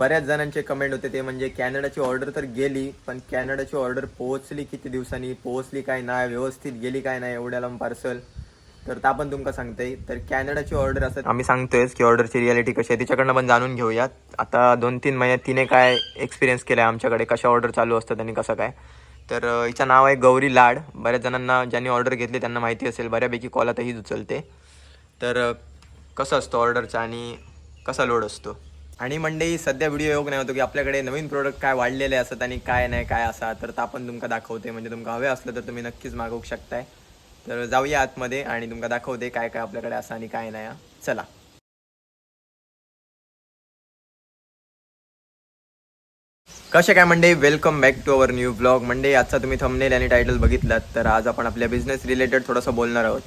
बऱ्याच जणांचे कमेंट होते ते म्हणजे कॅनडाची ऑर्डर तर गेली पण कॅनडाची ऑर्डर पोहोचली किती दिवसांनी पोहोचली काय नाही व्यवस्थित गेली काय नाही एवढ्या लांब पार्सल तर ता पण तुमका सांगते तर कॅनडाची ऑर्डर असं आम्ही सांगतोय की ऑर्डरची रियालिटी कशी आहे तिच्याकडनं पण जाणून घेऊयात. आता दोन तीन महिन्यात तिने काय एक्सपिरियन्स केला आहे आमच्याकडे कशा ऑर्डर चालू असतात आणि कसं काय. तर हिचं नाव आहे गौरी लाड. बऱ्याच जणांना ज्यांनी ऑर्डर घेतली त्यांना माहिती असेल बऱ्यापैकी कॉल आता हीच उचलते. तर कसं असतं ऑर्डरचा आणि कसा लोड असतो? आणि मंडई सध्या व्हिडिओ योग नाही होतो की आपल्याकडे नवीन प्रोडक्ट काय वाढलेले असतात आणि काय नाही काय असा तर आपण तुमका दाखवते. म्हणजे तुमका हवे असलं तर तुम्ही नक्कीच मागवू शकताय. तर जाऊया आतमध्ये आणि तुमका दाखवते काय काय आपल्याकडे असं आणि काय नाही. चला. कसे काय Monday welcome back to our new blog Monday आजचा तुम्ही थंबनेल आणि टायटल बघितलात तर आज आपण आपल्या बिझनेस रिलेटेड थोडंसं बोलणार आहोत.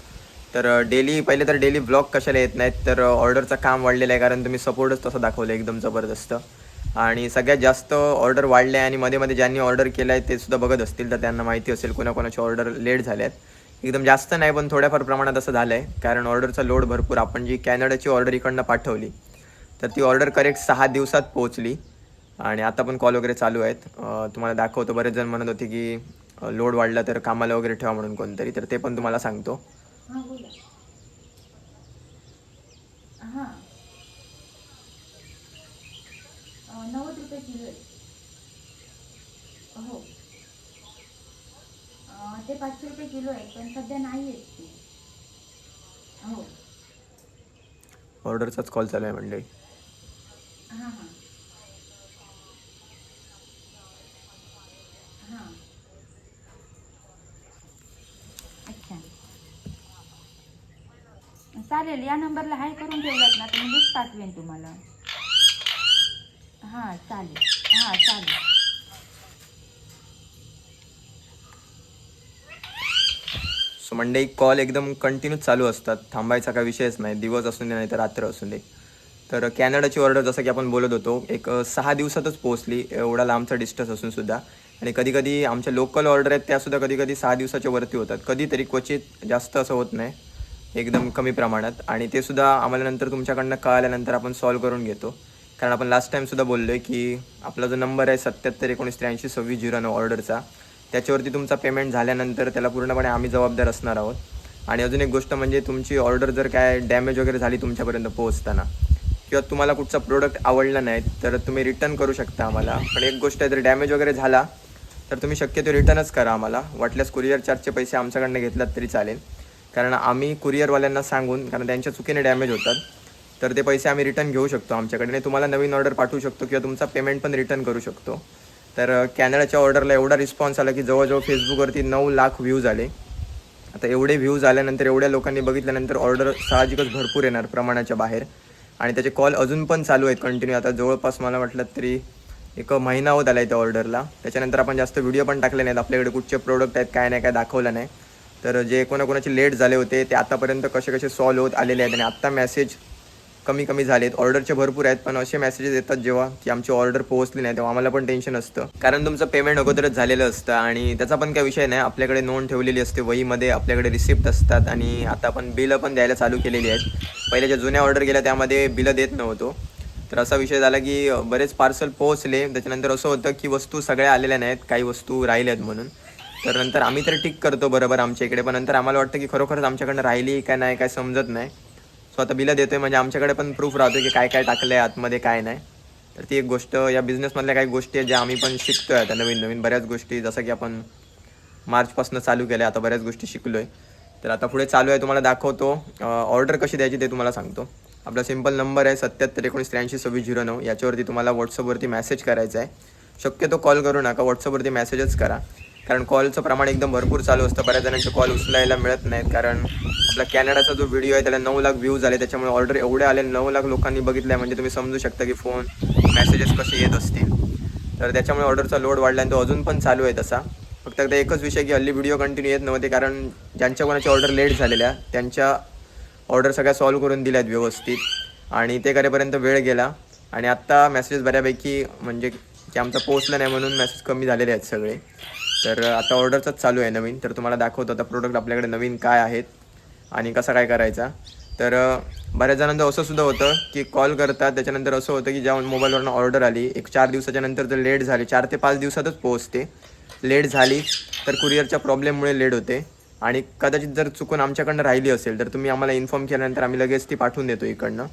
तर डेली पहिले तर डेली ब्लॉग कशाला येत नाहीत तर ऑर्डरचं काम वाढलेलं आहे कारण तुम्ही सपोर्टच तसं दाखवलं एकदम जबरदस्त. आणि सगळ्यात जास्त ऑर्डर वाढले आणि मध्ये मध्ये ज्यांनी ऑर्डर केलं आहे ते सुद्धा बघत असतील तर त्यांना माहिती असेल कोणाकोणाचे ऑर्डर लेट झाल्यात एकदम जास्त नाही पण थोड्याफार प्रमाणात असं झालं आहे कारण ऑर्डरचा लोड भरपूर. आपण जी कॅनडाची ऑर्डर इकडनं पाठवली तर ती ऑर्डर करेक्ट सहा दिवसात पोहोचली. आणि आता पण कॉल वगैरे चालू आहेत. तुम्हाला दाखवतो बरेच जण म्हणत होते की लोड वाढला तर कामाला वगैरे ठेवा म्हणून कोणतरी तर ते पण तुम्हाला सांगतो. हां बोला हां नव्वद रुपये किलो आहे हो ते पाचशे रुपये किलो आहे पण सध्या नाही आहेत ते हो ऑर्डरचाच कॉल चालू आहे मंडळी हां हां हां चालेल या नंबरला हाय करून ठेवलात ना तर मी लिस्ट पाठवेन तुम्हाला. हां चालेल. हां चालेल. सो मंडे कॉल एकदम कंटिन्यू चालू असतात. थांबायचा काही विषयच नाही. दिवस असून दे नाही तर रात्र असून दे. तर कॅनडाची ऑर्डर जसं की आपण बोलत होतो एक सहा दिवसातच पोहोचली. एवढा लांबचा डिस्टन्स असून सुद्धा. आणि कधीकधी आमच्या लोकल ऑर्डर आहेत त्यासुद्धा कधी कधी सहा दिवसाच्या वरती होतात. कधीतरी क्वचित जास्त असं होत नाही. एकदम कमी प्रमाणात. आणि ते सुद्धा आम्हाला नंतर तुमच्याकडनं कळाल्यानंतर आपण सॉल्व्ह करून घेतो. कारण आपण लास्ट टाईमसुद्धा बोललो आहे की आपला जो नंबर आहे सत्याहत्तर एकोणीस त्र्याऐंशी सव्वीस झिरो नऊ ऑर्डरचा त्याच्यावरती तुमचा पेमेंट झाल्यानंतर त्याला पूर्णपणे आम्ही जबाबदार असणार आहोत. आणि अजून एक गोष्ट म्हणजे तुमची ऑर्डर जर काय डॅमेज वगैरे झाली तुमच्यापर्यंत पोहोचताना किंवा तुम्हाला कुठचा प्रोडक्ट आवडला नाही तर तुम्ही रिटर्न करू शकता आम्हाला. पण एक गोष्ट आहे जर डॅमेज वगैरे झाला तर तुम्ही शक्यतो रिटर्नच करा आम्हाला. वाटल्यास कुरिअर चार्जचे पैसे आमच्याकडनं घेतलात तरी चालेल. कारण आम्ही कुरिअरवाल्यांना सांगून कारण त्यांच्या चुकीने डॅमेज होतात तर ते पैसे आम्ही रिटर्न घेऊ शकतो आमच्याकडे. आणि तुम्हाला नवीन ऑर्डर पाठवू शकतो किंवा तुमचा पेमेंट पण रिटर्न करू शकतो. तर कॅनडाच्या ऑर्डरला एवढा रिस्पॉन्स आला की जवळजवळ फेसबुकवरती नऊ लाख व्ह्यूज आले आता एवढे व्ह्यूज आल्यानंतर एवढ्या लोकांनी बघितल्यानंतर ऑर्डर साहजिकच भरपूर येणार प्रमाणाच्या बाहेर. आणि त्याचे कॉल अजून पण चालू आहेत कंटिन्यू आता जवळपास मला वाटलं तरी एक महिना होत आला आहे त्या ऑर्डरला त्याच्यानंतर आपण जास्त व्हिडिओ पण टाकले नाहीत. आपल्याकडे कुठचे प्रोडक्ट आहेत काय नाही काय दाखवलं नाही. तर जे कोणाकोणाचे लेट झाले होते ते आतापर्यंत कसे कसे सॉल्व्ह होत आलेले आहेत आणि आत्ता मेसेज कमी कमी झालेत. ऑर्डरचे भरपूर आहेत पण असे मेसेजेस येतात जेव्हा की आमची ऑर्डर पोहोचली नाही तेव्हा आम्हाला पण टेन्शन असतं. कारण तुमचं पेमेंट अगोदरच झालेलं असतं आणि त्याचा पण काही विषय नाही. आपल्याकडे नोंद ठेवलेली असते वहीमध्ये आपल्याकडे रिसिप्ट असतात आणि आता आपण बिलं पण द्यायला चालू केलेली आहेत. पहिले ज्या जुन्या ऑर्डर गेल्या त्यामध्ये बिलं देत नव्हतो. तर असा विषय झाला की बरेच पार्सल पोहोचले. त्याच्यानंतर असं होतं की वस्तू सगळ्या आलेल्या नाहीत काही वस्तू राहिल्या आहेत म्हणून. तर नंतर आम्ही तर टिक करतो बरोबर आमच्या इकडे. पण नंतर आम्हाला वाटतं की खरोखरच आमच्याकडनं राहिली काय नाही काय समजत नाही. सो आता बिलं देतोय म्हणजे आमच्याकडे पण प्रूफ राहतो की काय काय टाकलं आहे आतमध्ये काय नाही. तर ती एक गोष्ट या बिझनेसमधल्या काही गोष्टी आहेत ज्या आम्ही पण शिकतोय आता नवीन नवीन बऱ्याच गोष्टी. जसं की आपण मार्चपासून चालू केल्या आता बऱ्याच गोष्टी शिकलोय. तर आता पुढे चालू आहे तुम्हाला दाखवतो. ऑर्डर कशी द्यायची ते तुम्हाला सांगतो. आपला सिंपल नंबर आहे सत्याहत्तर एकोणीस त्र्याऐंशी सव्वीस झिरो नऊ. याच्यावरती तुम्हाला व्हॉट्सअपवरती मेसेज करायचा आहे. शक्यतो कॉल करू नका व्हॉट्सअपवरती मेसेजच करा. कारण कॉलचं प्रमाण एकदम भरपूर चालू असतं. बऱ्याच जणांचे कॉल उचलायला मिळत नाहीत. कारण आपला कॅनडाचा जो व्हिडिओ आहे त्याला नऊ लाख व्ह्यूज झाले त्याच्यामुळे ऑर्डर एवढे आले नऊ लाख लोकांनी बघितलं आहे म्हणजे तुम्ही समजू शकता की फोन मेसेजेस कसे येत असतील. तर त्याच्यामुळे ऑर्डरचा लोड वाढला आणि तो अजून पण चालू आहे तसा. फक्त एकदा एकच विषय की हल्ली व्हिडिओ कंटिन्यू येत नव्हते. कारण ज्यांच्या कोणाच्या ऑर्डर लेट झालेल्या त्यांच्या ऑर्डर सगळ्या सॉल्व्ह करून दिल्या आहेत व्यवस्थित. आणि ते करेपर्यंत वेळ गेला. आणि आत्ता मेसेजेस बऱ्यापैकी म्हणजे की आमचा पोचला नाही म्हणून मेसेज कमी झालेले आहेत सगळे. तर आता ऑर्डरचाच चालू आहे नवीन. तर तुम्हाला दाखवतो आता प्रोडक्ट आपल्याकडे नवीन काय आहेत आणि कसा काय करायचा. तर बऱ्याच जणांचं असं सुद्धा होतं की कॉल करतात. त्याच्यानंतर असं होतं की ज्या मोबाईलवरनं ऑर्डर आली एक चार दिवसाच्या नंतर जर लेट झाली चार ते पाच दिवसातच पोहोचते. लेट झाली तर कुरिअरच्या प्रॉब्लेममुळे लेट होते. आणि कदाचित जर चुकून आमच्याकडनं राहिली असेल तर तुम्ही आम्हाला इन्फॉर्म केल्यानंतर आम्ही लगेच ती पाठवून देतो इकडनं.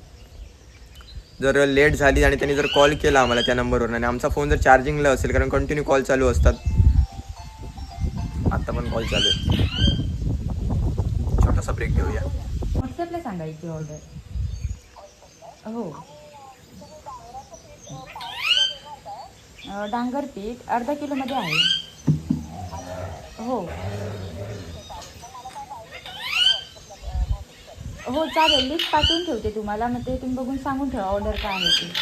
जर लेट झाली आणि त्यांनी जर कॉल केला आम्हाला त्या नंबरवर आणि आमचा फोन जर चार्जिंगला असेल कारण कंटिन्यू कॉल चालू असतात आता पण कॉल चालू आहे. छोटासा ब्रेक घेऊया. व्हॉट्सअपला सांगायची ऑर्डर हो. डांगर पीठ अर्धा किलोमध्ये आहे. हो. हो चालेल. लिस्ट पाठवून ठेवते तुम्हाला. मग ते तुम्ही बघून सांगून ठेवा ऑर्डर काय आहे ते.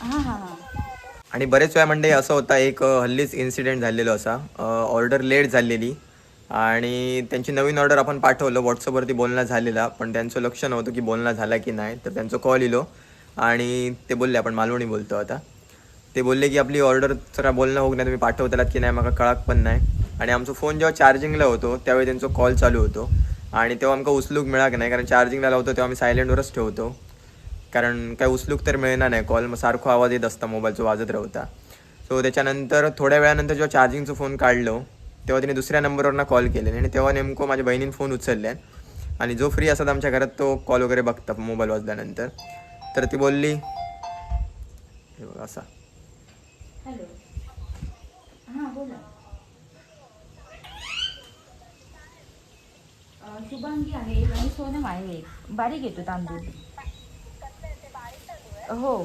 हां हां हां. आणि बरेच वेळा म्हणजे असं होता एक हल्लीच इन्सिडेंट झालेलो असा. ऑर्डर लेट झालेली. आणि त्यांची नवीन ऑर्डर आपण पाठवलं व्हॉट्सअपवरती बोलणं झालेला. पण त्यांचं लक्ष नव्हतं की बोलणं झाला की नाही. तर त्यांचं कॉल इलो. आणि ते बोलले आपण मालवणी बोलतो आता. ते बोलले की आपली ऑर्डर जरा बोलणं होऊ नाही तुम्ही पाठवतालात की नाही मला कळाक पण नाही. आणि आमचा फोन जेव्हा चार्जिंगला होतो त्यावेळी त्यांचा कॉल चालू होतो. आणि तेव्हा आमका उचलूक मिळाक नाही कारण चार्जिंगला लावतो तेव्हा आम्ही सायलेंटवरच ठेवतो. कारण काय उचलूक तर मिळणार नाही. कॉल मग सारखो आवाज येत असता मोबाईलचा वाजत राहता. सो त्याच्यानंतर थोड्या वेळानंतर जेव्हा चार्जिंगचं फोन काढलो तेव्हा तिने दुसऱ्या नंबरवरनं कॉल केले. आणि तेव्हा नेमकं माझ्या बहिणीने फोन उचलले. आणि जो फ्री असतात आमच्या घरात तो कॉल वगैरे बघता मोबाईल वाजल्यानंतर. तर ती बोलली असा. शुभांगी आहे आणि सोनम आहे. बारीक येतो तांदूळ. हो.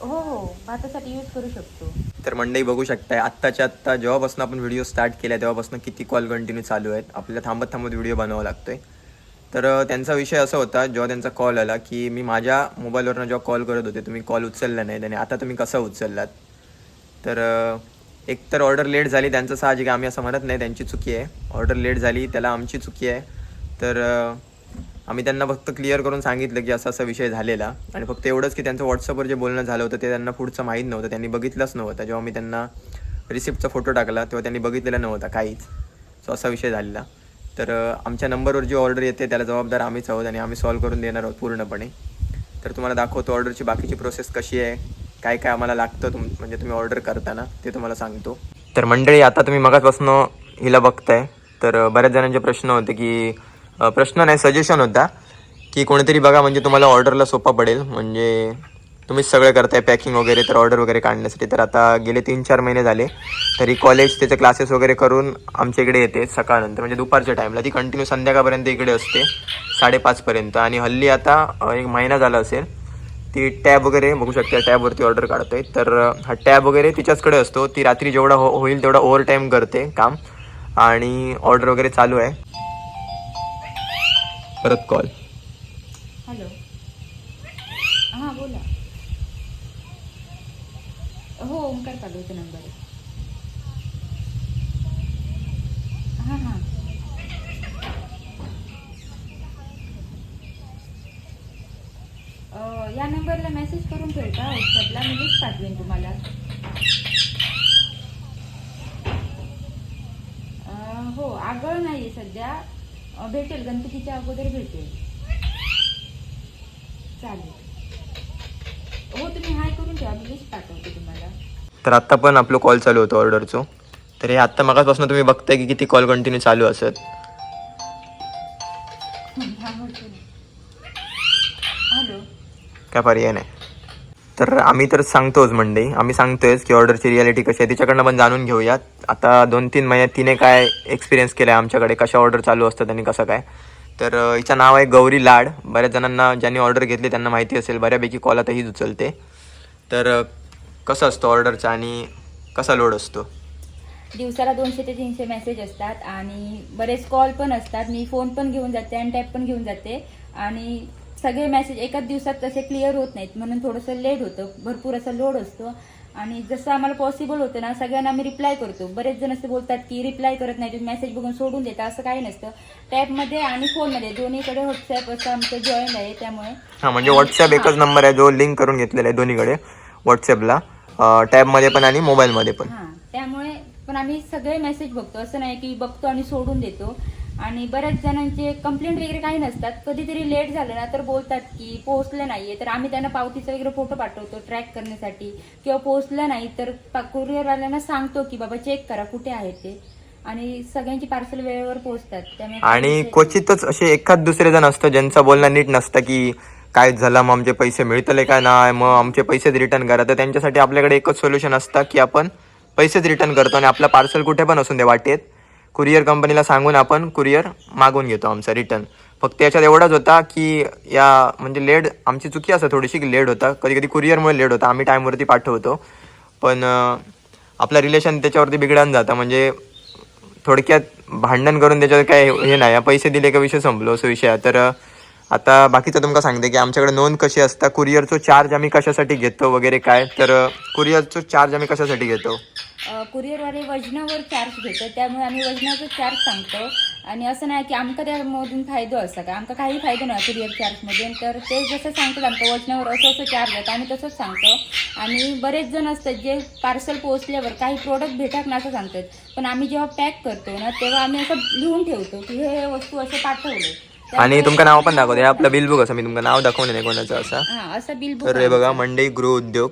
हो हो. भातासाठी यूज करू शकतो. तर मंडई बघू शकताय आत्ताच्या आत्ता जेव्हापासून आपण व्हिडिओ स्टार्ट केला तेव्हापासून किती कॉल कंटिन्यू चालू आहेत. आपल्याला थांबत थांबत व्हिडिओ बनवावा लागतोय. तर त्यांचा विषय असा होता जेव्हा त्यांचा कॉल आला की मी माझ्या मोबाईलवरनं जेव्हा कॉल करत होते तुम्ही कॉल उचलला नाही आणि आता तुम्ही कसा उचललात? तर एक तर ऑर्डर लेट झाली त्यांचं साहजिक आम्ही असं म्हणत नाही त्यांची चुकी आहे. ऑर्डर लेट झाली त्याला आमची चुकी आहे. तर आम्ही त्यांना फक्त क्लिअर करून सांगितलं की असा असा विषय झालेला. आणि फक्त एवढंच की त्यांचं व्हॉट्सअपवर जे बोलणं झालं होतं ते त्यांना पुढचं माहीत नव्हतं. त्यांनी बघितलंच नव्हतं. जेव्हा मी त्यांना रिसिप्टचा फोटो टाकला तेव्हा त्यांनी बघितलेला नव्हता काहीच. सो असा विषय झालेला. तर आमच्या नंबरवर जी ऑर्डर येते त्याला जबाबदार आम्हीच आहोत आणि आम्ही सॉल्व्ह करून देणार आहोत पूर्णपणे. तर तुम्हाला दाखवतो ऑर्डरची बाकीची प्रोसेस कशी आहे काय काय आम्हाला लागतं तुम म्हणजे तुम्ही ऑर्डर करताना ते तुम्हाला सांगतो. तर मंडळी आता तुम्ही मगाचपासून हिला बघताय. तर बऱ्याच जणांचे प्रश्न होते की प्रश्न नाही सजेशन होता की कोणीतरी बघा म्हणजे तुम्हाला ऑर्डरला सोपा पडेल. म्हणजे तुम्हीच सगळं करताय पॅकिंग वगैरे तर ऑर्डर वगैरे काढण्यासाठी. तर आता गेले तीन चार महिने झाले तरी कॉलेज त्याचे क्लासेस वगैरे करून आमच्या इकडे येते सकाळनंतर. म्हणजे दुपारच्या टाईमला ती कंटिन्यू संध्याकाळपर्यंत इकडे असते साडेपाचपर्यंत आणि हल्ली आता एक महिना झाला असेल ती टॅब वगैरे बघू शकते. टॅबवरती ऑर्डर काढतोय. तर हा टॅब वगैरे तिच्याचकडे असतो. ती रात्री जेवढा हो होईल तेवढा ओव्हर टाईम करते काम. आणि ऑर्डर वगैरे चालू आहे. परत कॉल. हॅलो. हां बोला. हो ओंकार पालवते नंबर. हां हां. या नंबरला मेसेज करून ठेवता व्हॉट्सअपला मी लिस्ट पाठवेन तुम्हाला. हो आगळ नाही आहे सध्या. भेटेल गणपतीच्या अगोदर भेटेल. चालेल. हो तुम्ही हाय करून ठेवा मी लिस्ट पाठवते तुम्हाला. तर आत्ता पण आपलं कॉल चालू होतं ऑर्डरचं तर हे आत्ता मगाचपासून तुम्ही बघताय की किती कॉल कंटिन्यू चालू असत. काय पर्याय नाही. तर आम्ही तर सांगतोच मंडई आम्ही सांगतोयच की ऑर्डरची रियालिटी कशी आहे तिच्याकडनं पण जाणून घेऊयात. आता दोन तीन महिन्यात तिने काय एक्सपिरियन्स केला आहे आमच्याकडे कशा ऑर्डर चालू असतात आणि कसं काय. तर हिचं नाव आहे गौरी लाड. बऱ्याच जणांना ज्यांनी ऑर्डर घेतली त्यांना माहिती असेल बऱ्यापैकी कॉल आता हीच उचलते. तर कसं असतं ऑर्डरचा आणि कसा लोड असतो? दिवसाला दोनशे ते तीनशे मेसेज असतात आणि बरेच कॉल पण असतात. मी फोन पण घेऊन जाते आणि टॅप पण घेऊन जाते. आणि सगळे मेसेज एकाच दिवसात तसे क्लिअर होत नाहीत. म्हणून थोडंसं लेट होतं. भरपूर असा लोड असतो. आणि जसं आम्हाला पॉसिबल होतं ना सगळ्यांना आम्ही रिप्लाय करतो. बरेच जण असे बोलतात की रिप्लाय करत नाही तुम्ही मेसेज बघून सोडून देता. असं काही नसतं. टॅबमध्ये आणि फोनमध्ये दोन्हीकडे व्हॉट्सअप असं आमचं जॉईन आहे. त्यामुळे हां म्हणजे व्हॉट्सअप एकच नंबर आहे जो लिंक करून घेतलेला आहे दोन्हीकडे व्हॉट्सअपला टॅबमध्ये पण आणि मोबाईलमध्ये पण. हां त्यामुळे पण आम्ही सगळे मेसेज बघतो. असं नाही की बघतो आणि सोडून देतो. आणि बऱ्याच जणांचे कंप्लेंट वगैरे काही नसतात. कधीतरी लेट झालं ना तर बोलतात की पोहोचलं नाहीये. तर आम्ही त्यांना पावतीचा वगैरे फोटो पाठवतो ट्रॅक करण्यासाठी. किंवा पोहोचलं नाही तर कुरिअरवाल्यांना सांगतो की बाबा चेक करा कुठे आहे ते. आणि सगळ्यांची पार्सल वेळेवर पोहोचतात. त्यामुळे आणि क्वचितच असे एखाद दुसरे जण असतं ज्यांचं बोलणं नीट नसतं की काय झालं मग आमचे पैसे मिळतले का नाही मग आमचे पैसेच रिटर्न करा. तर त्यांच्यासाठी आपल्याकडे एकच सोल्युशन असतं की आपण पैसेच रिटर्न करतो आणि आपलं पार्सल कुठे पण असून दे वाटेत. कुरिअर कंपनीला सांगून आपण कुरिअर मागून घेतो आमचा रिटर्न. फक्त याच्यात एवढाच होता की या म्हणजे लेट आमची चुकी असं थोडीशी की लेट होता. कधी कधी कुरिअरमुळे लेट होता. आम्ही टाईमवरती पाठवतो. पण आपलं रिलेशन त्याच्यावरती बिघडान जातं. म्हणजे थोडक्यात भांडण करून त्याच्यावर काय हे नाही. पैसे दिले का विषय संपलो असं विषय तर आता बाकीचं तुमका सांगते की आमच्याकडे नोंद कशी असता? कुरिअरचं चार्ज आम्ही कशासाठी घेतो वगैरे काय? तर कुरिअरचं चार्ज आम्ही कशासाठी घेतो? कुरिअरवाले वजनावर चार्ज घेतात त्यामुळे आम्ही वजनाचा चार्ज सांगतो. आणि असं नाही की आमका त्यामधून फायदो असा का? आमका काही फायदो नाही कुरिअर चार्जमधून तर ते जसं सांगतात आमका वजनावर असं असं चार्ज आहे आम्ही तसंच सांगतो. आणि बरेच जण असतात जे पार्सल पोहोचल्यावर काही प्रोडक्ट भेटत ना असं सांगतात. पण आम्ही जेव्हा पॅक करतो ना तेव्हा आम्ही असं लिहून ठेवतो की हे वस्तू असं पाठवले आणि तुमचं नाव पण दाखवते. आपलं बिल बुक असं मी तुमचं नाव दाखवलं नाही कोणाचं असं. हा असं बिल तर हे बघा मंडई गृह उद्योग.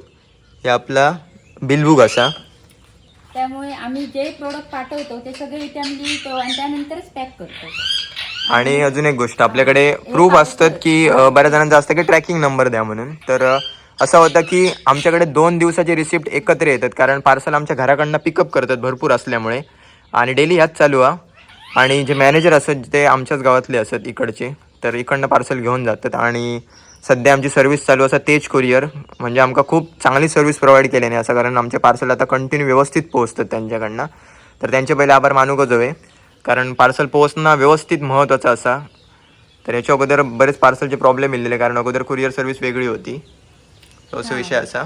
हे आपला बिल बुक असा. त्यामुळे आम्ही जे प्रोडक्ट पाठवतो ते सगळे इथे आम्ही लिहितो आणि त्यानंतरच पॅक करतो. आणि अजून एक गोष्ट आपल्याकडे प्रूफ असतात की बऱ्याच जणांचं असतं की ट्रॅकिंग नंबर द्या म्हणून. तर असं होतं की आमच्याकडे दोन दिवसाची रिसिप्ट एकत्र येतात कारण पार्सल आमच्या घराकडनं पिकअप करतात भरपूर असल्यामुळे. आणि डेली ह्याच चालू आहे आणि जे मॅनेजर असतात ते आमच्याच गावातले असतात इकडचे. तर इकडनं पार्सल घेऊन जातात आणि सध्या आमची सर्व्हिस चालू असा तेज कुरिअर म्हणजे आमका खूप चांगली सर्व्हिस प्रोव्हाइड केल्याने असं कारण आमचे पार्सल आता कंटिन्यू व्यवस्थित पोहोचतात त्यांच्याकडनं. तर त्यांचे पहिले आभार मानूकच हवे कारण पार्सल पोहोचणं व्यवस्थित महत्त्वाचं असा. तर याच्या अगोदर बरेच पार्सलचे प्रॉब्लेम येलेले कारण अगोदर कुरिअर सर्व्हिस वेगळी होती. तो असा विषय असा.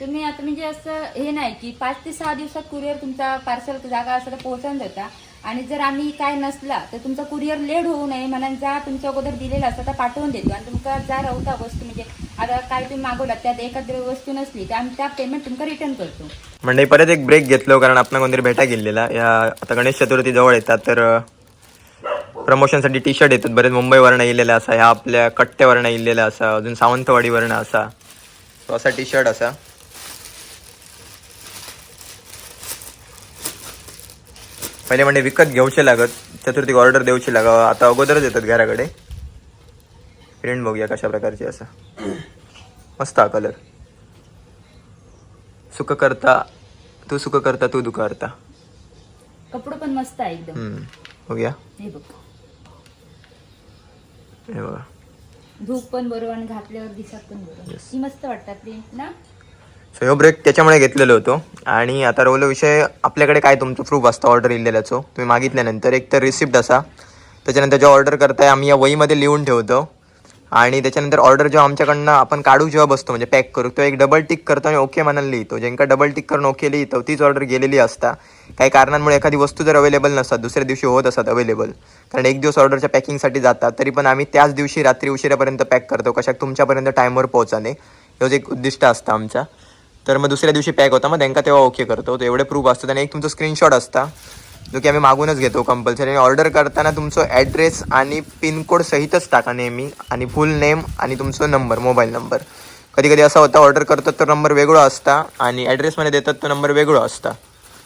तुम्ही आता म्हणजे असं हे नाही की पाच ते सहा दिवसात कुरिअर तुमचा पार्सल जागा असं पोहोचवून देता. आणि जर आम्ही काय नसला तर तुमचा कुरिअर लेट होऊ नये म्हणून जा तुमच्या अगोदर दिलेला असतं तर पाठवून देतो. आणि तुमका जा राहता वस्तू म्हणजे आता काय तुम्ही मागवला त्यात एखादी वस्तू नसली तर आम्ही त्या पेमेंट तुमका रिटर्न करतो. म्हणजे परत एक ब्रेक घेतलो कारण आपण कोणतरी भेटा गेलेला. या आता गणेश चतुर्थी जवळ येतात तर प्रमोशनसाठी टी शर्ट येतात. बरेच मुंबईवरनं येलेला असा ह्या आपल्या कट्ट्यावरनं येलेला असा अजून सावंतवाडीवरनं असा. तो असा टी शर्ट असा. पहिले म्हणजे विकत घेऊचे लागत चतुर्थीक ऑर्डर देऊची लागा आता अगोदरच येतात घराकडे. प्रिंट बघूया कशा प्रकारची असा. मस्त हा कलर सुख करता तू सुख करता तू दुःख करता. कपडं पण मस्त आहे एकदम. बघूया. हे बघ. हे बघा. धूप पण बरोबर आणि घातल्यावर दिसत पण बरोबर. ती मस्त वाटतात प्रिंट ना? सो ह्यो ब्रेक त्याच्यामुळे घेतलेलो होतो. आणि आता रोवलो विषय आपल्याकडे काय तुमचं प्रूफ असतं ऑर्डर इलेल्याचो? तुम्ही मागितल्यानंतर एक तर रिसिप्ट असा. त्याच्यानंतर जेव्हा ऑर्डर करताय आम्ही या वहीमध्ये लिहून ठेवतो. आणि त्याच्यानंतर ऑर्डर जेव्हा आमच्याकडनं आपण काढू जेव्हा बसतो म्हणजे पॅक करू तो एक डबल टिक करतो आणि ओके म्हणायला लिहितो. ज्यांका डबल टिक करून ओके लिहितो तीच ऑर्डर गेलेली असता. काही कारणांमुळे एखादी वस्तू जर अवेलेबल नसतात दुसऱ्या दिवशी होत असतात अवेलेबल कारण एक दिवस ऑर्डरच्या पॅकिंगसाठी जातात तरी पण आम्ही त्याच दिवशी रात्री उशिरापर्यंत पॅक करतो. कशाक तुमच्यापर्यंत टाईमवर पोहोचाने. हेच एक उद्दिष्ट असतं आमच्या. तर मग दुसऱ्या दिवशी पॅक होता. मग त्यांना तेव्हा ओके करतो. तर एवढे प्रूफ असतात. आणि एक तुमचं स्क्रीनशॉट असता जो की आम्ही मागूनच घेतो कंपल्सरी आणि ऑर्डर करताना तुमचं ॲड्रेस आणि पिनकोड सहितच टाका नेहमी. आणि फुल नेम आणि तुमचं नंबर मोबाईल नंबर कधी कधी असा होता ऑर्डर करतात तर नंबर वेगळा असता आणि ॲड्रेसमध्ये देतात तो नंबर वेगळा असता.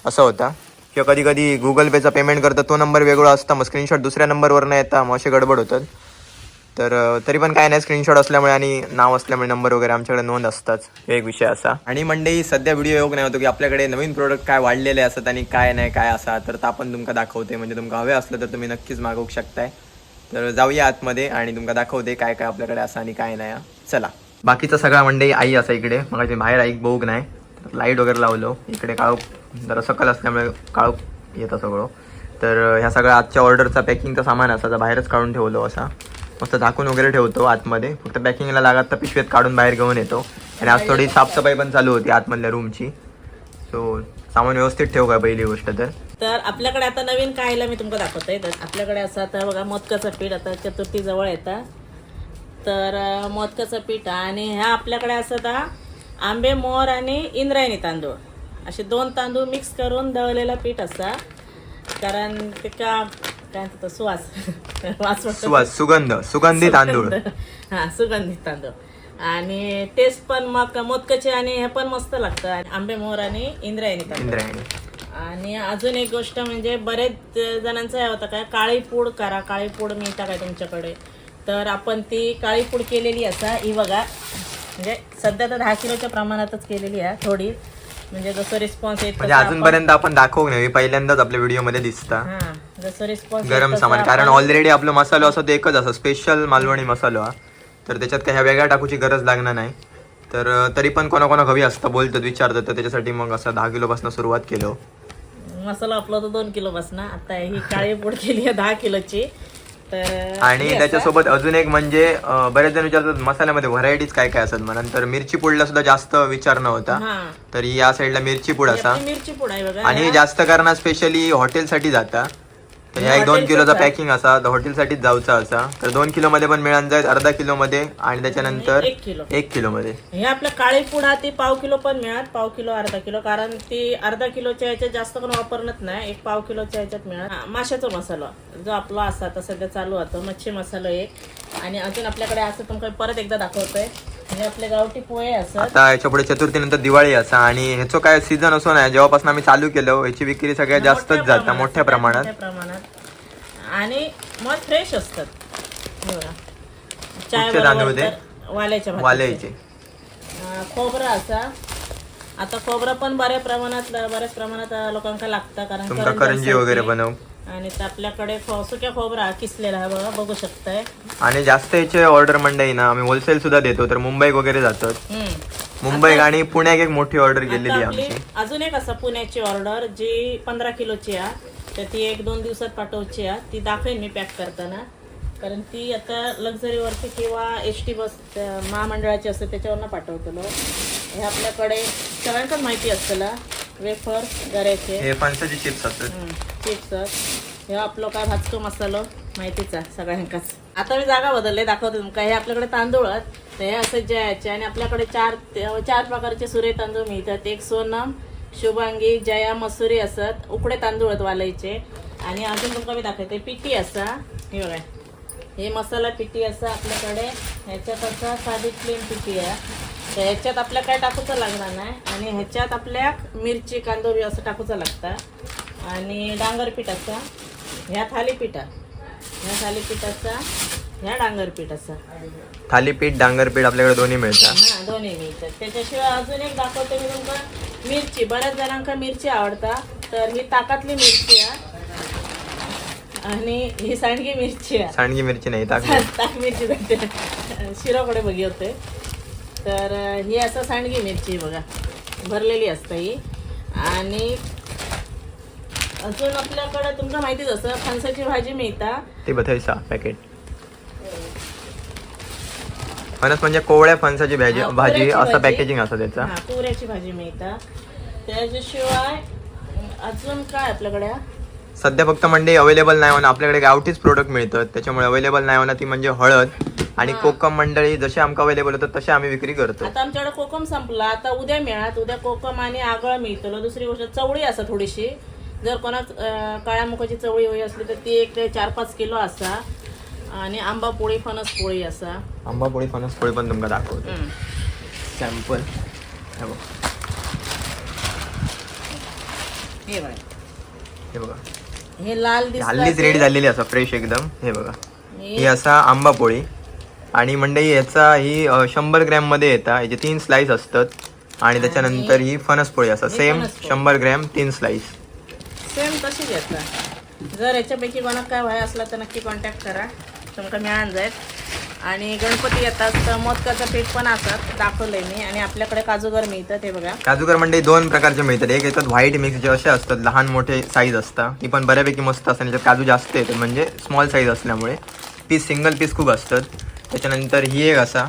असं होता. किंवा कधी कधी गुगल पेचा पेमेंट करतात तो नंबर वेगळा असता. मग स्क्रीनशॉट दुसऱ्या नंबरवर नाही येता. मग असे गडबड होतात. तर तरी पण काय नाही स्क्रीनशॉट असल्यामुळे आणि नाव असल्यामुळे नंबर वगैरे आमच्याकडे नोंद असतात एक विषय असा. आणि मंडई सध्या व्हिडिओ योग नाही होतो की आपल्याकडे नवीन प्रोडक्ट काय वाढलेले असतात आणि काय नाही काय असा. तर आपण तुमका दाखवते. म्हणजे तुमका हवे असलं तर तुम्ही नक्कीच मागवू शकताय. तर जाऊया आतमध्ये आणि तुमका दाखवते काय काय आपल्याकडे असं आणि काय नाही. चला. बाकीचा सगळा मंडई आई असा इकडे. मग बाहेर आई बघूक नाही. लाइट वगैरे लावलो. इकडे काळोख जरा सकल असल्यामुळे काळोख येतं सगळं. तर ह्या सगळ्या आजच्या ऑर्डरचा पॅकिंगचा सामान असा. बाहेरच काढून ठेवलो असा. मस्त झाकून वगैरे ठेवतो आतमध्ये. फक्त पॅकिंगला लागत तर पिशवीत काढून बाहेर घेऊन येतो. आणि आज थोडी साफसफाई पण चालू होती आतमधल्या रूमची. सो सामान व्यवस्थित ठेवू का पहिली गोष्ट तर? तर आपल्याकडे आता नवीन कायला मी तुमका दाखवते तर आपल्याकडे असं आता बघा मोदकाचं पीठ आता चतुर्थी जवळ येतं. तर मोदकाचं पीठ आणि ह्या आपल्याकडे असं आता आंबे मोर आणि इंद्रायणी तांदूळ. असे दोन तांदूळ मिक्स करून दळलेलं पीठ असा कारण ते का काय म्हणतात सुवास. वास वाटतो. सुवास सुगंध सुगंधी. तांदूळ. हा सुगंधित तांदूळ. आणि टेस्ट पण मग मोदकाचे आणि हे पण मस्त लागतं. आणि आंबे मोहर आणि इंद्रायणी तांदूळ. इंद्रायणी. आणि अजून एक गोष्ट म्हणजे बरेच जणांचं हे होतं काय काळी पूड करा काळी पूड मिळता काय तुमच्याकडे? तर आपण ती काळी पूड केलेली असा ही बघा. म्हणजे सध्या तर दहा किलोच्या प्रमाणातच केलेली आहे थोडी. म्हणजे जसं रिस्पॉन्स येत म्हणजे तसं आपण- अजूनपर्यंत आपण दाखवू नये पहिल्यांदाच आपल्या व्हिडिओमध्ये दिसता. हा. गरम सामान. कारण ऑलरेडी आपलं मसालो असं ते एकच असं स्पेशल मालवणी मसालो हा. तर त्याच्यात काही ह्या वेगळ्या टाकूची गरज लागणार नाही. तर तरी पण कोणा कोणा हवी असतं बोलतात विचारतात तर त्याच्यासाठी मग असं दहा किलोपासून सुरुवात केलो. मसाला आपला तर दोन किलो बस ना आता ही काळी पूड केली आहे दहा किलोची. तर आणि त्याच्यासोबत अजून एक म्हणजे बरेच जण विचारतात मसाल्यामध्ये व्हरायटीज काय काय असतात म्हणून. तर मिरची पुडला सुद्धा जास्त विचार नव्हता तर या साईडला मिरची पूड असा. मिरची पूड आहे आणि जास्त करणं स्पेशली हॉटेलसाठी जाता. तर ह्या एक दोन किलोचा. पॅकिंग असा. तर हॉटेलसाठीच जाऊचा असा. तर दोन किलो मध्ये पण मिळून जाईल अर्धा किलो मध्ये आणि त्याच्यानंतर एक किलो. एक किलो मध्ये हे आपलं काळी पूड हा ती पाव किलो पण मिळत पाव किलो अर्धा किलो. कारण ती अर्धा किलोच्या ह्याच्यात जास्त करून वापरत नाही. एक पाव किलोच्या ह्याच्यात मिळत माशाचा मसाला. जो आपला असा आता सध्या चालू होतो मच्छी मसाला एक. आणि अजून आपल्याकडे असं तुमका परत एकदा दाखवतोय. हे आपले गावठी पोहे असत आता याच्यापुढे चतुर्थीनंतर दिवाळी असा आणि ह्याचं काय सीझन असो ना जेव्हापासून आम्ही चालू केलं ह्याची विक्री सगळ्यात जास्तच जाता मोठ्या प्रमाणात मोठ्या प्रमाणात आणि मग फ्रेश असतात बघा. चाय कुठचे तांदूळ बरोबर ते? तर वाल्याच्या भाताचे. वाल्याचे अं, खोबरं असा आता खोबरं पण बऱ्या प्रमाणात बऱ्याच प्रमाणात अं, लोकांका लागतं कारण तुमका करंजी करंजी असते वगैरे. बनव आणि ते आपल्याकडे खो- सुक्या खोबरा हा किसलेला आहे बघा बघू शकताय. आणि जास्त याचे ऑर्डर मंडई ना आम्ही होलसेल सुद्धा देतो तर मुंबई वगैरे जातात. हम्म. मुंबई आणि पुण्यात एक मोठी ऑर्डर गेलेली आहे आपली आमची. अजून एक असा पुण्याची ऑर्डर जी पंधरा किलोची आहे. तर ती एक दोन दिवसात पाठवची आहे. ती दाखवेन मी पॅक करताना. कारण ती आता लक्झरीवरती किंवा एस टी बस महामंडळाची असते त्याच्यावरनं पाठवतो हे आपल्याकडे सगळ्यांकाच माहिती असतं वेफर गऱ्याचे. हे फणसाची चिप्स असतात. चिप्स हे आपलं काय भाजतो मसालो? माहितीच आहे सगळ्यांकाच. आता मी जागा बदलले दाखवते तुमका हे आपल्याकडे तांदूळ आहेत. तर हे असं जयाचे आणि आपल्याकडे चार चार प्रकारचे सुरे तांदूळ मिळतात. एक सोनम शुभांगी जया मसुरी असत. उकडे तांदूळ आहेत वालायचे. आणि अजून तुमका मी दाखवते पिठी असा. हे बघा. हे मसाला पिठी असा आपल्याकडे. ह्याच्यात असा साधी प्लेन पिठी आहे. तर ह्याच्यात आपल्या काय टाकूचं लागणार नाही. आणि ह्याच्यात आपल्या मिरची कांदो बी असं टाकूचं लागतं. आणि डांगरपीठ असा ह्या थालीपीठ. ह्या थालीपीठ असा ह्या डांगरपीठ असा थालीपीठ डांगरपीठ आपल्याकडे दोन्ही मिळतात. हा दोन्ही मिळतात. त्याच्याशिवाय अजून एक दाखवते मी तुमका मिरची बऱ्याच जणांका मिरची आवडता तर ही ताकातली मिरची आहे. आणि ही सांडगी मिरची आहे. सांडगी मिरची नाही टाक ताक मिरची भेटते. शिरोकडे बघी होते. तर ही असं सांडगी मिरची बघा. भरलेली असतं ही. आणि अजून आपल्याकडे तुमचं माहितीच असं फणसाची भाजी मिळता. ते बथायसा पॅकेट फणस म्हणजे कोवळ्या फणसाची भाजी हा, भाजी कोवळ्याची असं भाजी. पॅकेजिंग असं त्याचं. हा कोऱ्याची भाजी मिळता. त्याच्याशिवाय अजून काय आपल्याकडे? सध्या फक्त मंडई अवेलेबल नाही होणं आपल्याकडे गावठीच प्रोडक्ट मिळतात त्याच्यामुळे अवेलेबल नाही होणं ती म्हणजे हळद आणि कोकम मंडळी जसे आमका अवेलेबल होतात तसे आम्ही विक्री करतो. आता आमच्याकडे कोकम संपला. आता उद्या मिळात उद्या कोकम आणि आगळ मिळतो. दुसरी गोष्ट चवळी असा थोडीशी. जर कोणाच काळ्या मुखाची चवळी होई असली तर ती एक ते चार पाच किलो असा. आणि आंबा पोळी फणस पोळी असा. आंबा पोळी फणस पोळी पण तुमका दाखवतो. सॅम्पल हे बघा. हे बघा. हे लाल दिसतं हल्लीच रेडी झालेली असं फ्रेश एकदम. हे बघा. हे- ही असा आंबा पोळी. आणि मंडई याचा ही अ, शंभर ग्रॅममध्ये येतात याचे तीन स्लाइस असतात. आणि त्याच्यानंतर ही फणस पोळी असं. ही सेम. शंभर ग्रॅम तीन स्लाइस सेम तशीच येतात जर याच्यापैकी कोणाक काय व्हाय असला तर नक्की कॉन्टॅक्ट करा. तुमका मिळान जाईल आणि गणपती येतात तर मोदकाचं पीठ पण असतात दाखवलंय मी. आणि आपल्याकडे काजूगर मिळतं ते बघा. काजूगर म्हणजे दोन प्रकारचे मिळतात. एक येतात व्हाईट मिक्स जे असे असतात लहान मोठे साईज असतात. ती पण बऱ्यापैकी मस्त असतात. त्याच्यात काजू जास्त येते म्हणजे स्मॉल साईज असल्यामुळे. पीस सिंगल पीस खूप असतात. त्याच्यानंतर ही एक असा.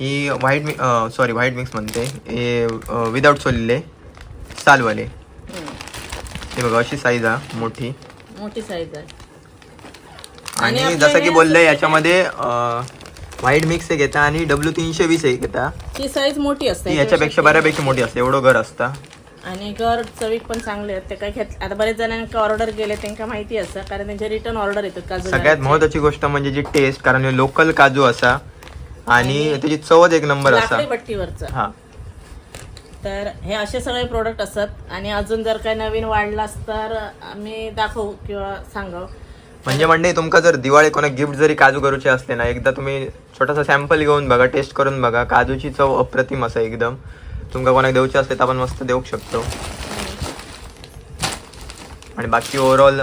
ही white mix sorry white mix म्हणते. हे विदाऊट सोलले सालवाले. हे बघा अशी साईज आहे मोठी. मोठी साईज आहे. आणि जसं की हे बोलले याच्यामध्ये व्हाईट मिक्स एक येतं आणि डब्ल्यू तीनशे वीस एक येतं ती साईज मोठी असते. याच्यापेक्षा बऱ्यापैकी मोठी असते एवढं घर असतं. आणि घर चवीक पण चांगले आहेत. ते काय घेत आता बरेच जणांका ऑर्डर गेले त्यांना माहिती असं कारण त्यांचे रिटर्न ऑर्डर येतात काजू सगळ्यात. महत्वाची गोष्ट म्हणजे जी टेस्ट कारण लोकल काजू असा. आणि त्याची चवच एक नंबर असा. लाकडी भट्टीवरचं हा. तर हे असे सगळे प्रोडक्ट असतात. आणि अजून जर काही नवीन वाढलास तर आम्ही दाखवू किंवा सांगाव. म्हणजे म्हणजे तुमका जर दिवाळी कोणा गिफ्ट जरी काजू करूचे असले ना एकदा तुम्ही छोटासा सॅम्पल घेऊन बघा टेस्ट करून बघा. काजूची चव अप्रतिम असा एकदम. तुमका कोणाक देऊचे असले तर आपण मस्त देऊ शकतो. आणि बाकी ओव्हरऑल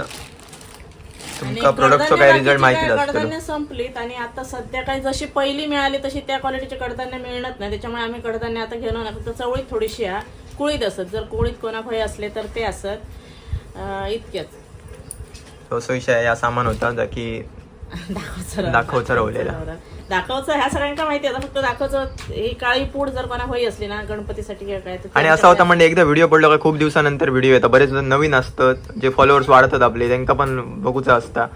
तुमका प्रोडक्टचा काय रिझल्ट माहिती कडधान्य संपलीत आणि आता सध्या काही जशी पहिली मिळाली तशी त्या क्वालिटीचे कडधान्य मिळत नाही. त्याच्यामुळे आम्ही कडधान्य आता घेऊन आलो फक्त चवळीत थोडीशी हा कुळीत असत. जर कुळीत कोणाकडे असले तर ते असत. इतकेच तो विषय या सामान होता जा की दाखवचं दाखवचं रवलेला. दाखवचं ह्या सगळ्यांना माहिती आहे. आता फक्त दाखवचं ही काळी पूड जर कोणा होई असली ना गणपतीसाठी किंवा काय आणि असा होता म्हणजे एकदा व्हिडिओ पडलो का खूप दिवसानंतर व्हिडिओ येतात बरेच नवीन असतात जे फॉलोअर्स वाढतात आपले त्यांना पण बघूचा असता.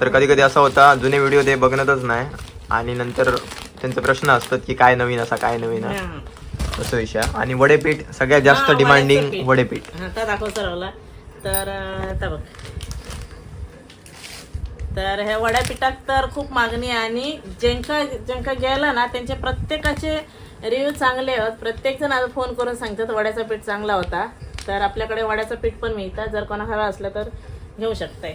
तर कधी कधी असा होता जुने व्हिडिओ ते बघणतच नाही. आणि नंतर त्यांचे प्रश्न असतात की काय नवीन असा काय नवीन. असं. विषय. आणि वडेपीठ सगळ्यात जास्त डिमांडिंग. वडेपीठ. हा तर दाखव सरवला तर बघ. तर ह्या वड्यापिठात तर खूप मागणी आहे आणि ज्यांका ज्यांका गेलं ना त्यांचे प्रत्येकाचे रिव्ह्यू चांगले आहेत. प्रत्येक जण आता फोन करून सांगतात वड्याचा पीठ चांगला होता. तर आपल्याकडे वड्याचं पीठ पण मिळतं. जर कोणा हवं असलं तर घेऊ शकताय.